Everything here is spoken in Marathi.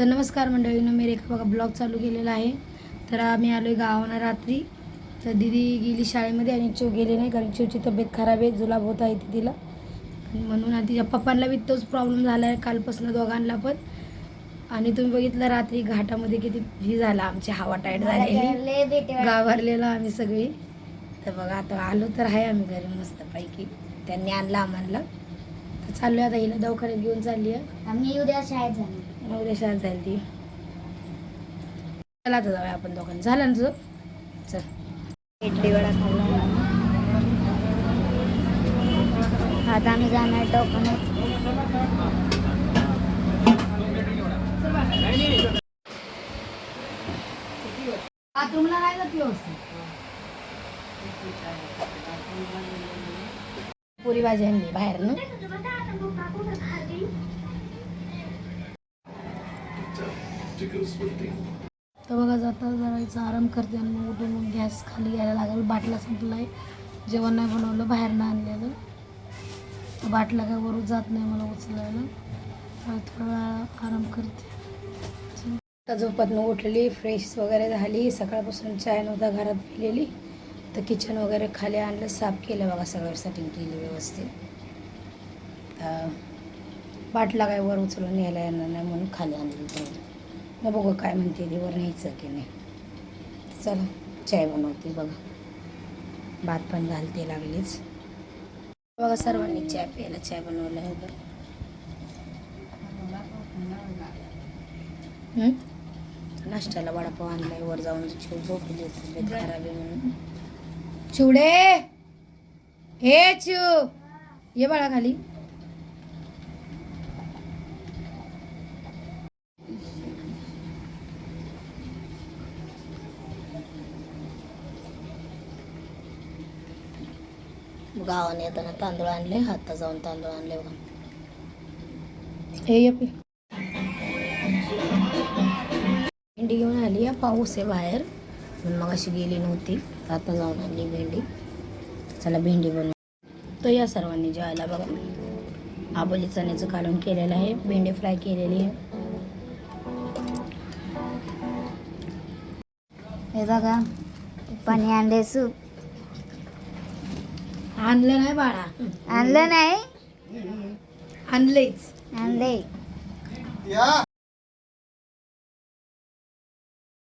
तर नमस्कार मंडळीनं मी रेखा बघा ब्लॉग चालू केलेला आहे. तर आम्ही आलो आहे गावानं रात्री. तर दिदी गेली शाळेमध्ये आणि चिव गेली नाही कारण चिवची तब्येत खराब आहे जुलाब होत आहे ती तिला म्हणून आणि तिच्या पप्पांना बी तोच प्रॉब्लेम झाला आहे कालपासून दोघांना पण. आणि तुम्ही बघितलं रात्री घाटामध्ये किती ही झाला आमची हवा टाईट झालेली. गाभारलेलो आम्ही सगळी. तर बघा आता आलो तर आहे आम्ही घरी मस्तपैकी. त्यांनी आणलं आम्हाला. तर चाललो आता हिला दवाखान्यात घेऊन चालली आहे आम्ही उद्या शाळेत जाणार. मग उद्या शाळेत जाईल ती. चला आता जाऊया आपण दोघांना. झालं ना तुझं? चल. इडली वडा खाल्ला आता आम्ही जाणार टोकन बाथरूमला नाही जात व्यवस्थित पुरी भाजी आणली बाहेर ना तर बघा जाता जरायचं आराम करते आणि मग उठून मग गॅस खाली यायला लागेल. बाटला संपला आहे जेवण नाही बनवलं बाहेरनं आणलेलं. तर बाटला काय वरून जात नाही मला उचलायला. थोडा वेळा आराम करते. आता झोपतनं उठलेली फ्रेश वगैरे झाली. सकाळपासून चाय नव्हता घरात पिलेली. तर किचन वगैरे खाली आणलं साफ केलं बघा सगळं सेटिंग केली व्यवस्थित. तर बाटला काय वर उचलून यायला येणार नाही म्हणून खाली आणली. मग बघू काय म्हणते ती वर न्यायचं की नाही. चला चाय बनवते बघा. भात पण घालते लागलीच. बघा सर्वांनी चाय प्यायला चाय बनवला आहे हो बघा नाश्त्याला वडापाव आणलाय वर जाऊन चिव झोपली खराब आहे म्हणून. चिवडे! हे चिव! ये बाळा खाली. गावाने येताना तांदूळ आणले हातात जाऊन तांदूळ आणले बघा हे ये पी भेंडी घेऊन आली आहे पाऊस आहे बाहेर म्हणून मग अशी गेली नव्हती आता जाऊन आणली भेंडी चला भेंडी बनवू तर या सर्वांनी जेवायला बघा आबोली चण्याचं काढून केलेलं आहे भेंडी फ्राय केलेली आहे हे बघा पाणी अंडे सूप आणलं नाही बाळा. आणलं नाही? आणलंच आणले